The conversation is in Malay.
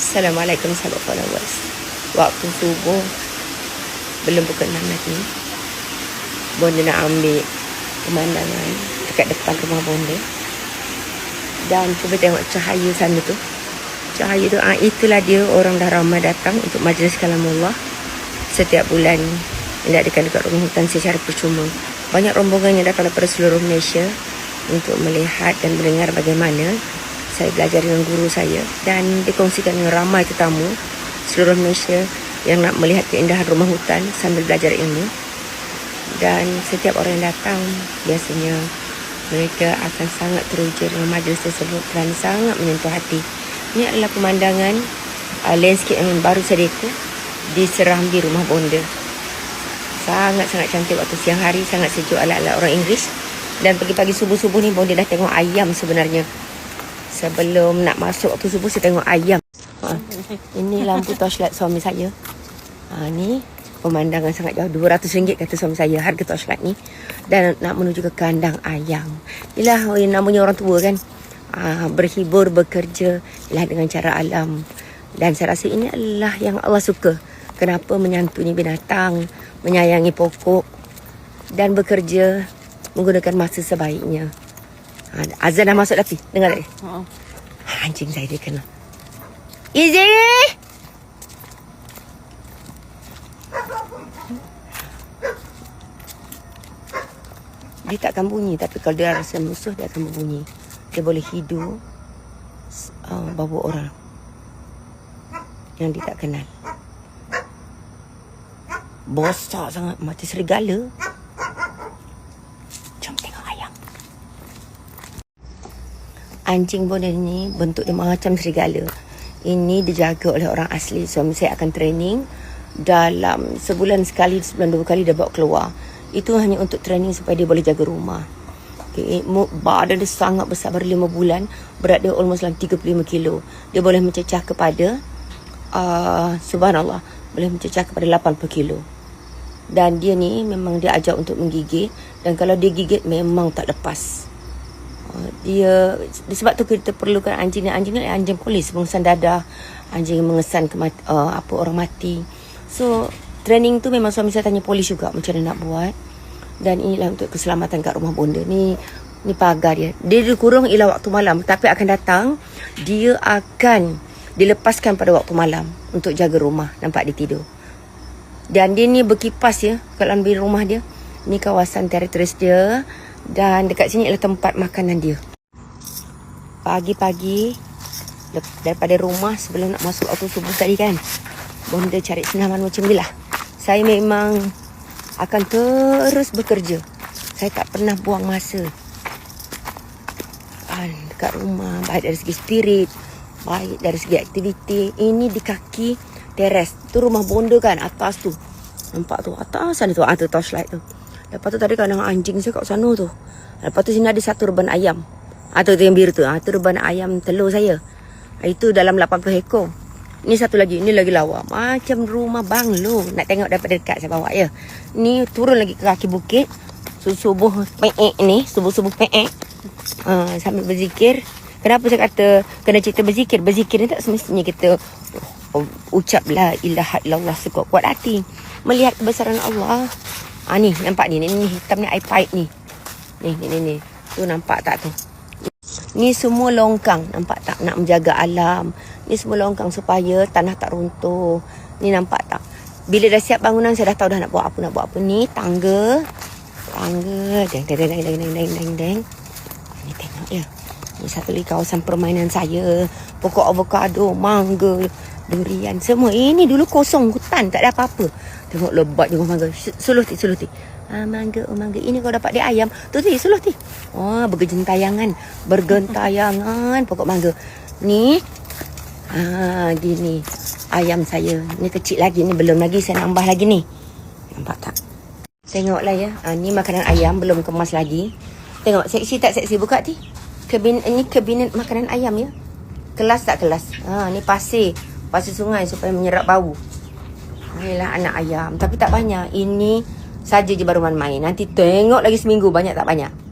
Assalamualaikum sahabat followers. Waktu subuh belum pukul 6 lagi. Bonda nak ambil pemandangan dekat depan rumah bonda. Dan cuba tengok cahaya sana tu. Cahaya tu, ah, itulah dia orang dah ramai datang untuk majlis kalamullah setiap bulan diadakan dekat rumah hutan secara percuma. Banyak rombongan yang datang daripada seluruh Malaysia untuk melihat dan mendengar bagaimana saya belajar dengan guru saya dan dikongsikan dengan ramai tetamu seluruh Malaysia yang nak melihat keindahan rumah hutan sambil belajar ilmu dan setiap orang yang datang biasanya mereka akan sangat teruja dengan majlis tersebut dan sangat menyentuh hati. Ini adalah pemandangan uh, landscape yang baru saja itu di Serambi Rumah Bonda. Sangat-sangat cantik waktu siang hari, sangat sejuk ala-ala orang Inggeris. Dan pagi-pagi subuh-subuh ni Bonda dah tengok ayam sebenarnya. Sebelum nak masuk waktu subuh saya tengok ayam. Ha, ini lampu torchlight suami saya. Ha, ni pemandangan sangat jauh. RM200 kata suami saya harga torchlight ni. Dan nak menuju ke kandang ayam. Yang namanya orang tua kan. Ha, berhibur, bekerja ialah dengan cara alam. Dan saya rasa ini adalah yang Allah suka. Kenapa menyantuni binatang, menyayangi pokok dan bekerja menggunakan masa sebaiknya. Ha, azan dah masuk tapi dengar tak? Ha. Ha, anjing saya dia kena. Izzy! Dia tak akan bunyi tapi kalau dia rasa musuh dia akan berbunyi. Dia boleh hidu uh, bau orang yang dia tak kenal. Besar sangat mati serigala. Jom tengok ayam. Anjing bonda ni bentuk dia macam serigala. Ini dijaga oleh orang asli. Suami saya akan training dalam sebulan sekali, sebulan dua kali dia bawa keluar. Itu hanya untuk training supaya dia boleh jaga rumah. Okay, mu- badan dia sangat besar baru lima bulan. Berat dia almost dalam 35 kilo. Dia boleh mencecah kepada, uh, subhanallah, boleh mencecah kepada 80 kilo. Dan dia ni memang dia ajar untuk menggigit. Dan kalau dia gigit memang tak lepas. Uh, dia sebab tu kita perlukan anjing ni anjing ni anjing polis pengesan dadah anjing mengesan kemat, uh, apa orang mati. So training tu memang suami saya tanya polis juga macam mana nak buat. Dan inilah untuk keselamatan kat rumah bonda. Ni ni pagar dia. Dia dikurung ialah waktu malam tapi akan datang dia akan dilepaskan pada waktu malam untuk jaga rumah. Nampak dia tidur. Dan dia ni berkipas ya kalau ambil rumah dia. Ni kawasan teritoris dia dan dekat sini adalah tempat makanan dia. Pagi-pagi daripada rumah sebelum nak masuk waktu subuh tadi kan. Bonda cari senaman macam ni lah. Saya memang akan terus bekerja. Saya tak pernah buang masa. Kan, dekat rumah, baik dari segi spirit, baik dari segi aktiviti. Ini di kaki teres. Tu rumah bonda kan, atas tu. Nampak tu, atas sana tu. Ah, tu torchlight tu. Lepas tu tadi kandang anjing saya kat sana tu. Lepas tu sini ada satu reban ayam. Ah, tu, tu yang biru tu. Ah, tu reban ayam telur saya. Ah, Itu dalam 80 ekor. Ni satu lagi. Ni lagi lawa. Macam rumah banglo. Nak tengok daripada dekat saya bawa ya. Ni turun lagi ke kaki bukit. Subuh-subuh peek ni. Subuh-subuh peek. Uh, sambil berzikir. Kenapa saya kata kena cerita berzikir? Berzikir ni tak semestinya kita oh, ucap la ilaha illallah sekuat-kuat hati. Melihat kebesaran Allah. Ah ni nampak ni ni, ni hitam ni air pipe ni. Ni ni ni ni. Tu nampak tak tu? Ni semua longkang nampak tak nak menjaga alam. Ni semua longkang supaya tanah tak runtuh. Ni nampak tak? Bila dah siap bangunan saya dah tahu dah nak buat apa nak buat apa ni tangga. Tangga deng deng deng deng deng deng deng deng. Ni tengok ya. Ni satu lagi kawasan permainan saya. Pokok avokado, mangga, durian semua. Ini dulu kosong hutan tak ada apa-apa. Tengok lebat je mangga. Suluh ti, suluh ti. Ah, mangga, oh mangga. Ini kau dapat dia ayam. Tu ti, suluh ti. Oh, bergentayangan. Bergentayangan pokok mangga. Ni. Ah, gini. Ayam saya. Ni kecil lagi. Ni belum lagi. Saya nambah lagi ni. Nampak tak? Tengoklah ya. Ah, ni makanan ayam. Belum kemas lagi. Tengok. Seksi tak seksi? Buka ti. Kebin, ini kabinet makanan ayam ya. Kelas tak kelas? Ha, ni pasir. Pasir sungai supaya menyerap bau. Inilah anak ayam. Tapi tak banyak. Ini saja je baru main. Nanti tengok lagi seminggu. Banyak tak banyak.